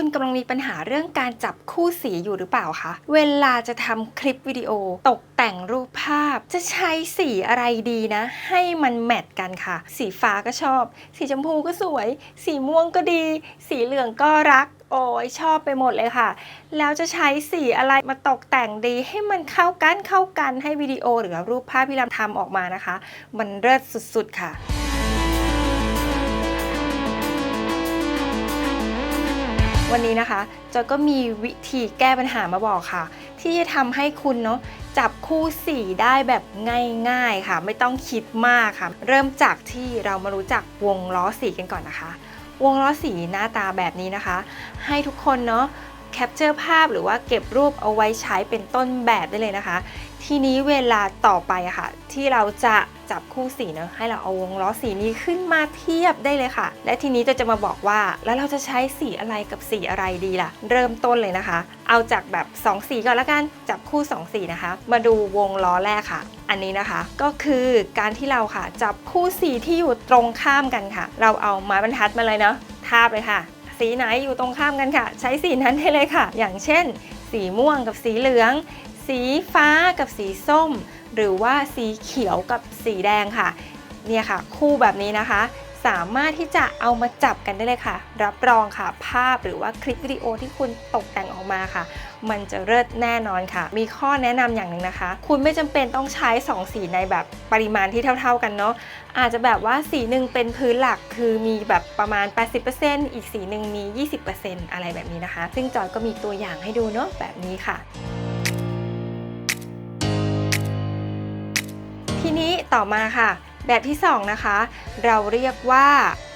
คุณกำลังมีปัญหาเรื่องการจับคู่สีอยู่หรือเปล่าคะ เวลาจะทำคลิปวิดีโอตกแต่งรูปภาพ จะใช้สีอะไรดีนะ ให้มันแมทกันค่ะ สีฟ้าก็ชอบ สีชมพูก็สวย สีม่วงก็ดี สีเหลืองก็รักโอ้ยชอบไปหมดเลยค่ะ แล้วจะใช้สีอะไรมาตกแต่งดี ให้มันเข้ากันเข้ากันให้วิดีโอหรือรูปภาพที่เราทำออกมานะคะ มันเลิศสุดๆค่ะ วันนี้นะคะจอยก็มีวิธีแก้ปัญหามาบอกค่ะ ที่จะทำให้คุณเนาะจับคู่สีได้แบบง่ายๆค่ะ ไม่ต้องคิดมากค่ะ เริ่มจากที่เรามารู้จักวงล้อสีกันก่อนนะคะ วงล้อสีหน้าตาแบบนี้นะคะ ให้ทุกคนเนาะแคปเจอร์ภาพหรือว่าเก็บรูปเอาไว้ใช้เป็นต้นแบบได้เลยนะคะ ทีนี้เวลาต่อไปอะค่ะ ที่เราจะ จับคู่สีเนะให้เราเอาวงล้อสีนี้ขึ้นมาเทียบได้เลยค่ะ และทีนี้จะจะมาบอกว่าแล้วเราจะใช้สีอะไรกับสีอะไรดีล่ะ เริ่มต้นเลยนะคะ เอาจากแบบ 2 สีก่อนละกันจับคู่ 2 สีนะคะ มาดูวงล้อแรกค่ะ อันนี้นะคะก็คือการที่เราค่ะ จับคู่สีที่อยู่ตรงข้ามกันค่ะ เราเอาไม้บรรทัดมาเลยเนาะทาบเลยค่ะ สีไหนอยู่ตรงข้ามกันค่ะ ใช้สีนั้นได้เลยค่ะ อย่างเช่น สีม่วงกับสีเหลือง สีฟ้ากับสีส้ม หรือว่าสีเขียวกับสีแดงค่ะ เนี่ยค่ะ คู่แบบนี้นะคะ สามารถที่จะเอามาจับกันได้เลยค่ะ รับรองค่ะ ภาพหรือว่าคลิปวิดีโอที่คุณตกแต่งออกมาค่ะ มันจะเลิศแน่นอนค่ะ มีข้อแนะนำอย่างหนึ่งนะคะ คุณไม่จำเป็นต้องใช้ 2 สีในแบบปริมาณที่เท่า ๆกันเนาะอาจจะแบบว่าสีหนึ่งเป็นพื้นหลักคือมีแบบประมาณ 80%อีกสีหนึ่งมี 20%อะไรแบบนี้นะคะ ซึ่งจอยก็มีตัวอย่างให้ดูเนาะแบบนี้ค่ะ ต่อมาค่ะ แบบที่ 2 นะคะ เราเรียกว่า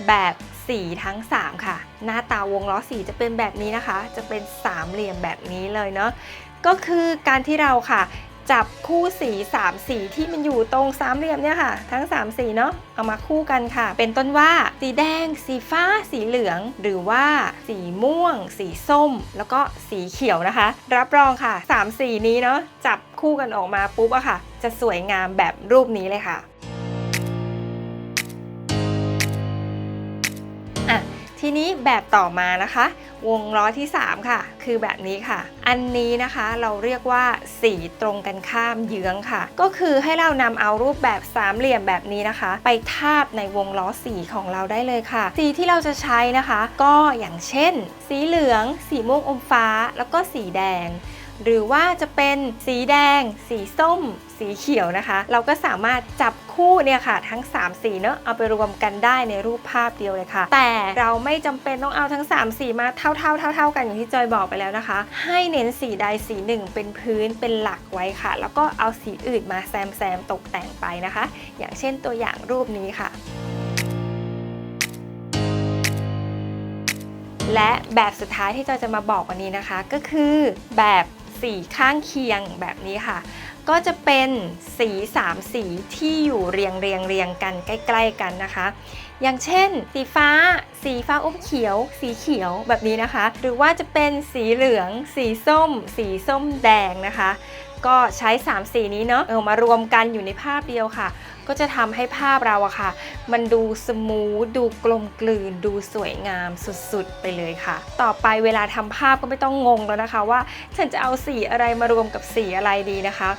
แบบสีทั้ง 3 ค่ะ หน้าตาวงล้อสีจะเป็นแบบนี้นะคะ จะเป็นสามเหลี่ยมแบบนี้เลยเนาะก็คือการที่เราค่ะ จับคู่สี3สีที่มันอยู่ตรงสามเหลี่ยมเนี่ยค่ะ ทั้ง 3 สีเนาะเอามาคู่กันค่ะ เป็นต้นว่าสีแดง สีฟ้า สีเหลือง หรือว่าสีม่วง สีส้ม แล้วก็สีเขียวนะคะ รับรองค่ะ 3 สีนี้เนาะจับคู่กันออกมาปุ๊บอะค่ะ จะสวยงามแบบรูปนี้เลยค่ะ นี้แบบต่อมานะคะ วงล้อที่ 3 ค่ะ คือแบบนี้ค่ะ อันนี้นะคะเราเรียกว่าสีตรงกันข้ามเยื้องค่ะ ก็คือให้เรานำเอารูปแบบสามเหลี่ยมแบบนี้นะคะ ไปทาบในวงล้อสีของเราได้เลยค่ะ สีที่เราจะใช้นะคะ ก็อย่างเช่น สีเหลือง สีม่วงอมฟ้า แล้วก็สีแดงหรือว่าจะเป็นสีแดง สีส้ม สีเขียวนะคะ เราก็สามารถจับ คู่เนี่ยค่ะทั้ง 3 สีเนอะเอาไปรวมกันได้ในรูปภาพเดียวเลยค่ะ แต่เราไม่จำเป็นต้องเอาทั้ง 3 สีมาเท่าๆเท่าๆกันอย่างที่จอยบอกไปแล้วนะคะ ให้เน้นสีใดสีหนึ่งเป็นพื้นเป็นหลักไว้ค่ะ แล้วก็เอาสีอื่นมาแซมแซมตกแต่งไปนะคะ อย่างเช่นตัวอย่างรูปนี้ค่ะและแบบสุดท้ายที่จอยจะมาบอกวันนี้นะคะ ก็คือแบบสีข้างเคียงแบบนี้ค่ะ ก็จะเป็นสี 3 สีที่อยู่เรียงเรียงเรียงกันใกล้ ๆกันนะคะ อย่างเช่น สีฟ้า สีฟ้าอมเขียว สีเขียวแบบนี้นะคะ หรือว่าจะเป็นสีเหลือง สีส้ม สีส้มแดงนะคะ ก็ใช้ 3 สีนี้เนาะเอามารวมกันอยู่ในภาพเดียวค่ะ ก็จะทำให้ภาพเราอะค่ะ มันดูสมูทดูกลมกลืน ดูสวยงามสุดๆ ไปเลยค่ะ ต่อไปเวลาทำภาพก็ไม่ต้องงงแล้วนะคะ ว่าฉันจะเอาสีอะไรมารวมกับสีอะไรดีนะคะ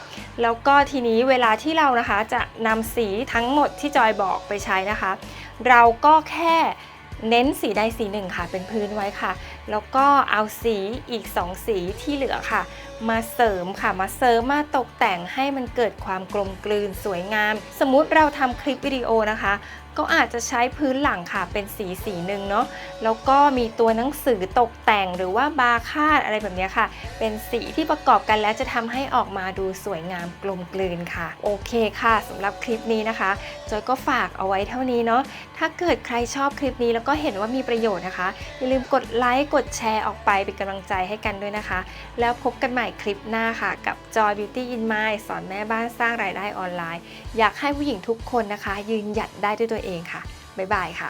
แล้วก็ทีนี้เวลาที่เรานะคะจะนำสีทั้งหมดที่จอยบอกไปใช้นะคะ เราก็แค่เน้นสีใดสีหนึ่งค่ะเป็นพื้นไว้ค่ะ แล้วก็เอาสีอีก 2 สีที่เหลือค่ะ มาเสริมค่ะมาเสริมมาตกแต่งให้มันเกิดความกลมกลืนสวยงาม สมมุติเราทำคลิปวิดีโอนะคะ ก็อาจจะใช้พื้นหลังค่ะเป็นสีสีหนึ่งเนาะแล้วก็มีตัวหนังสือตกแต่งหรือว่าบาร์คาดอะไรแบบนี้ค่ะ เป็นสีที่ประกอบกันแล้วจะทำให้ออกมาดูสวยงามกลมกลืนค่ะ โอเคค่ะสำหรับคลิปนี้นะคะจอยก็ฝากเอาไว้เท่านี้เนาะถ้าเกิดใครชอบคลิปนี้แล้วก็เห็นว่ามีประโยชน์นะคะอย่าลืมกดไลค์กดดแชร์ออกไปเป็นกำลังใจให้กันด้วยนะคะ แล้วพบกันใหม่คลิปหน้าค่ะ กับ Joy Beauty in Mind สอนแม่บ้านสร้างรายได้ออนไลน์ อยากให้ผู้หญิงทุกคนนะคะ ยืนหยัดได้ด้วยตัวเองค่ะ บ๊ายบายค่ะ